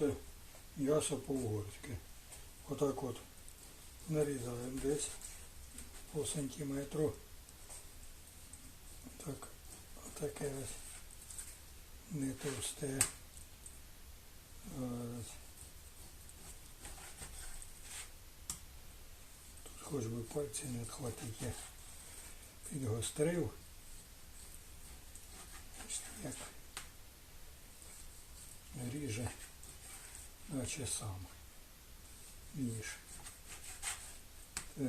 готувати м'ясо по-угорськи. Отак от нарізаємо десь по сантиметру. Так, отаке ось не товсте. Тут хоч би пальці не відхватить, я підгострив. Ось як ріже, наче сам ніж. Так.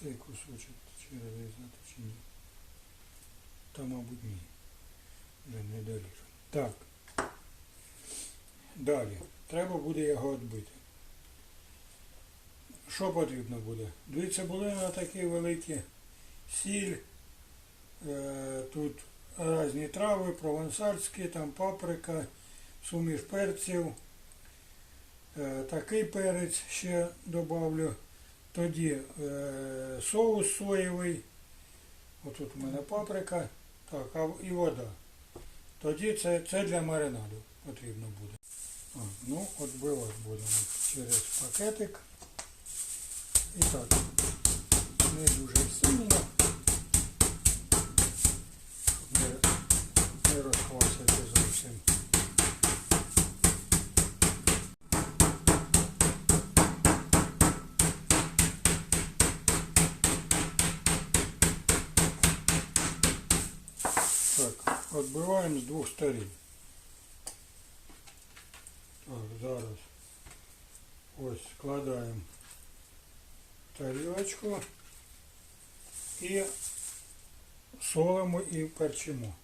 Цей кусочок чи розрізати чи ні. Та, мабуть, ні. Вже не доріжу. Так. Далі. Треба буде його відбити. Що потрібно буде? Дві цибулини такі великі, сіль, е, тут різні трави, провансальські, там паприка, суміш перців, такий перець ще додавлю. Тоді е, соус соєвий, отут у мене паприка, так, і вода. Тоді це, це для маринаду потрібно буде. А, ну, отбивати будемо через пакетик. І так, не дуже сильно, щоб не, не розхвасити зовсім. Так, з двох сторін. Так, зараз ось складаємо тарілочку і солимо і перчимо.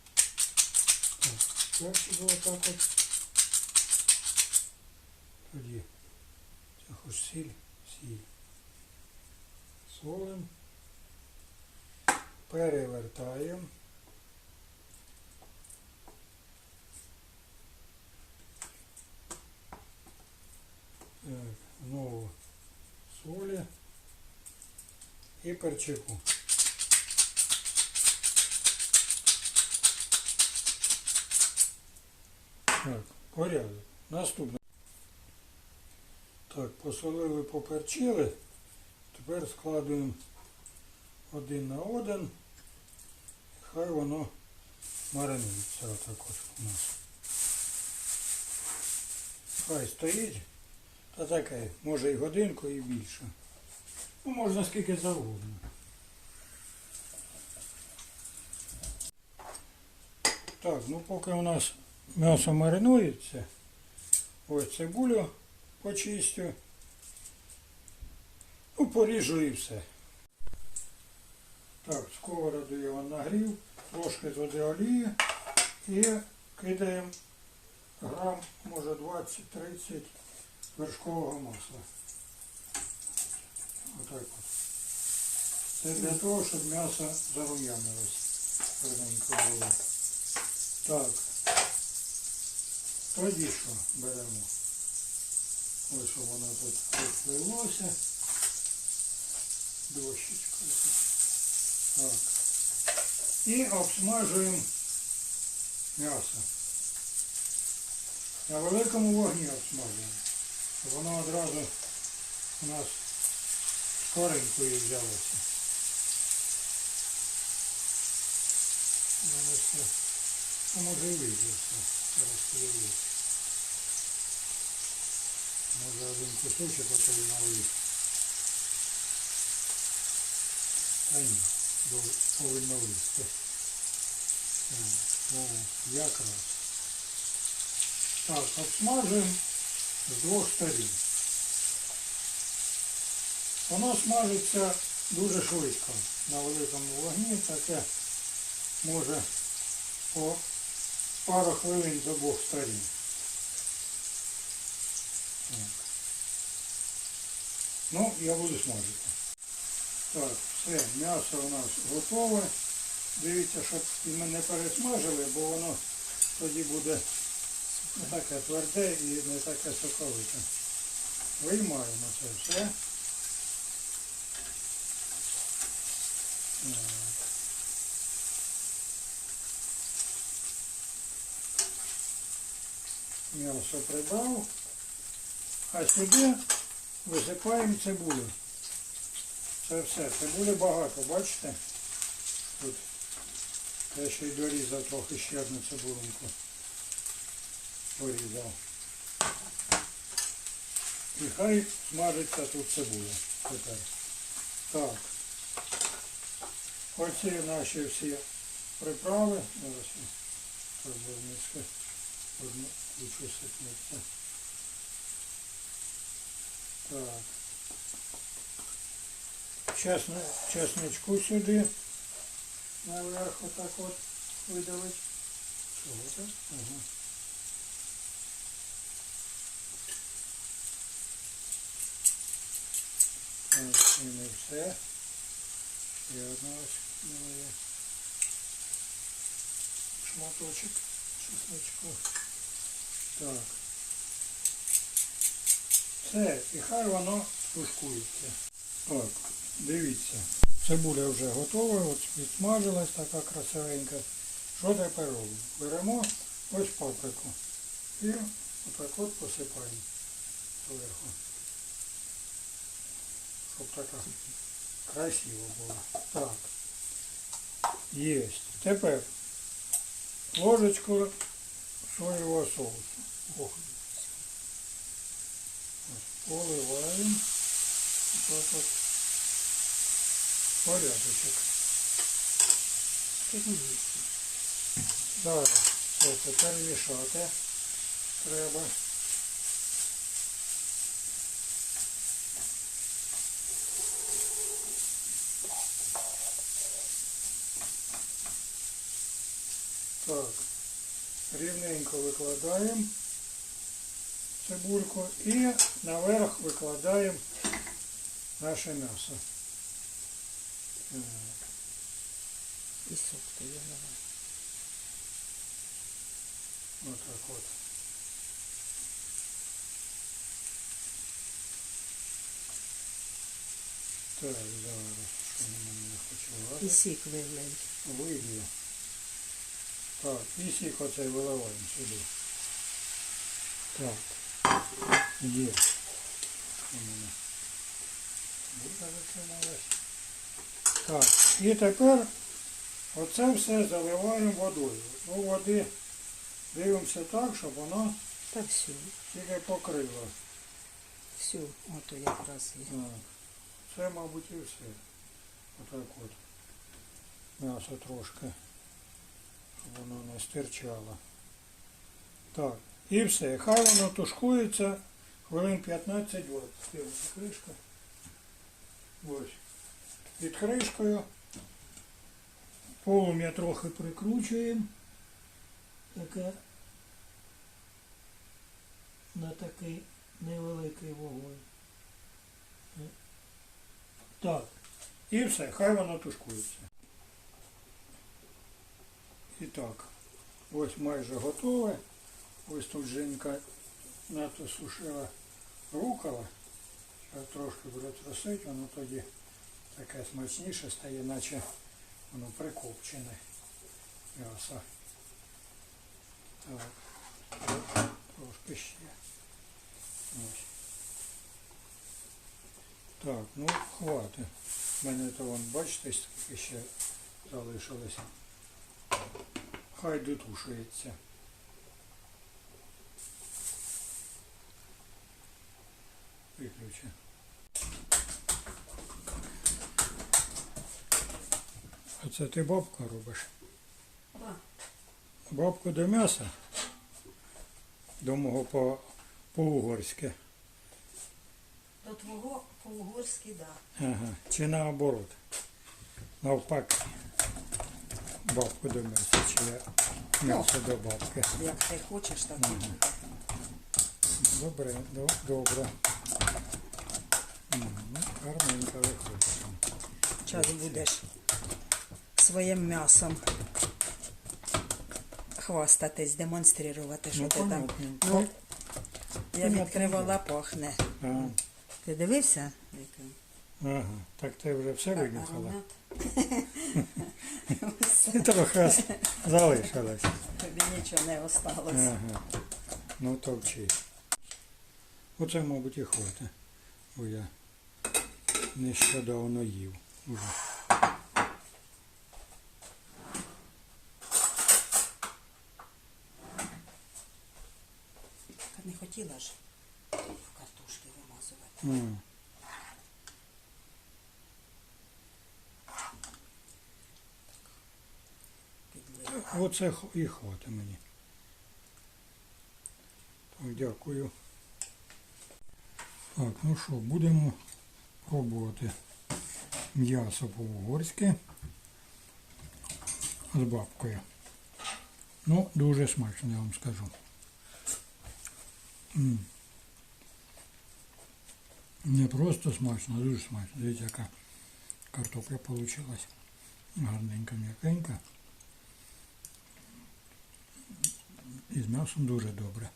Перчимо отак от. Тоді це хоч сіль, сіль. Солимо. Перевертаємо. Так, знову солі і перчику. Так, порядок. Наступне. Так, посолили, поперчили. Тепер складуємо один на один. Хай воно маринується отак от у нас. Хай стоїть. Та таке, може і годинку, і більше. Ну, можна скільки завгодно. Так, ну поки у нас м'ясо маринується, ось цибулю почистю. Ну, поріжу і все. Так, сковороду вам нагрів, трошки туди олії і кидаємо грам, може 20-30 вершкового масла. Отак от. Це для того, щоб м'ясо зарум'янилось. Так. Тоді що беремо? Ось щоб воно тут розпливлося. Дощечка. Так. І обсмажуємо м'ясо. На великому вогні обсмажуємо. Воно одразу у нас скоренькою взялося. Ну, все. Може і вийде все. Зараз подивлюсь. Може один кусочок отой налив. Та ні, повинно вийти. О, якраз. Так, обсмажуємо з двох сторін. Воно смажиться дуже швидко на великому вогні, таке може по пару хвилин з обох сторін. Ну, я буду смажити. Так, все, м'ясо у нас готове. Дивіться, щоб ми не пересмажили, бо воно тоді буде не таке тверде і не таке соковите. Виймаємо це все. М'ясо прибрав. А сюди висипаємо цибулю. Це все. Цибулі багато, бачите? Тут я ще й дорізав трохи ще одну цибулинку. Порізав. І хай смажиться тут цибуля. Тепер. Так. Оці наші всі приправи. Зараз вернуся. Одну кучу сипнеться. Так. Чесно, чесничку сюди. Наверх отак от видавить. Чого це? Ага. Не все. Ще одна моя шматочок чесночку. Так. Все, і хай воно тушкується. Так, дивіться. Цибуля вже готова, от підсмажилась така красивенька. Що тепер робимо? Беремо ось паприку і отак от посипаємо зверху. Щоб така красиво було. Так. Єсть. Тепер ложечку соєвого соусу. Ох. Поливаємо. Так от. Порядочок. Зараз це перемішати треба. Так, рівненько викладаємо цибульку і наверх викладаємо наше м'ясо. Так. І сок то я давай. Отак от. Так, зараз, що на мене не хоче І сік вилий. Вийде. Так, і сік оцей виливаємо сюди. Так. Є. У мене. Буде затрималась. Так, і тепер оце все заливаємо водою. Ну, води дивимося так, щоб воно Та всю. тільки покрило. Всю. Ото якраз є. Так. Це, мабуть, і все. Отак от. М'ясо трошки. Щоб стирчало. Так. І все. Хай воно тушкується хвилин 15-20. Дивіться, кришка. Ось. Під кришкою. Полум'я трохи прикручуємо. Таке. На такий невеликий вогонь. Так. І все, хай воно тушкується. І так, ось майже готове. Ось тут Женька нато сушила. Зараз трошки буде трусити, воно тоді таке смачніше стає, наче воно прикопчене м'ясо. Так. Трошки ще. Ось. Так, ну хватить. У мене то вон, бачите, ще залишилось. Хай дотушується. Виключи. А це ти бабку робиш? Так. Бабку до м'яса? До мого по, по-угорськи. До твого по-угорськи, да. Ага. Чи наоборот? Навпаки. Бабку до м'яса, чи я м'ясо до бабки. Як ти хочеш, так і буде. Добре, до- добре. Ну, гарненько виходить. Час будеш своїм м'ясом хвастатись, демонструвати, що Ну, ти там. понятненько. Ну, я Понятно. відкривала, пахне. А, Ти дивився? Ага. Так ти вже все винюхала? Аромат. Трохи залишилось. Тобі нічого не осталось. Ага. Ну товчи. Оце, мабуть, і хватить, бо я нещодавно їв. Уже. Не хотіла ж в картошки вимазувати. М. Оце і хватить мені. Так, дякую. Так, ну що, будемо пробувати м'ясо по-угорськи з бабкою. Ну, дуже смачно, я вам скажу. Не просто смачно, а дуже смачно. Дивіться, яка картопля вийшла. Гарненька, м'якенька. І знав дуже добре.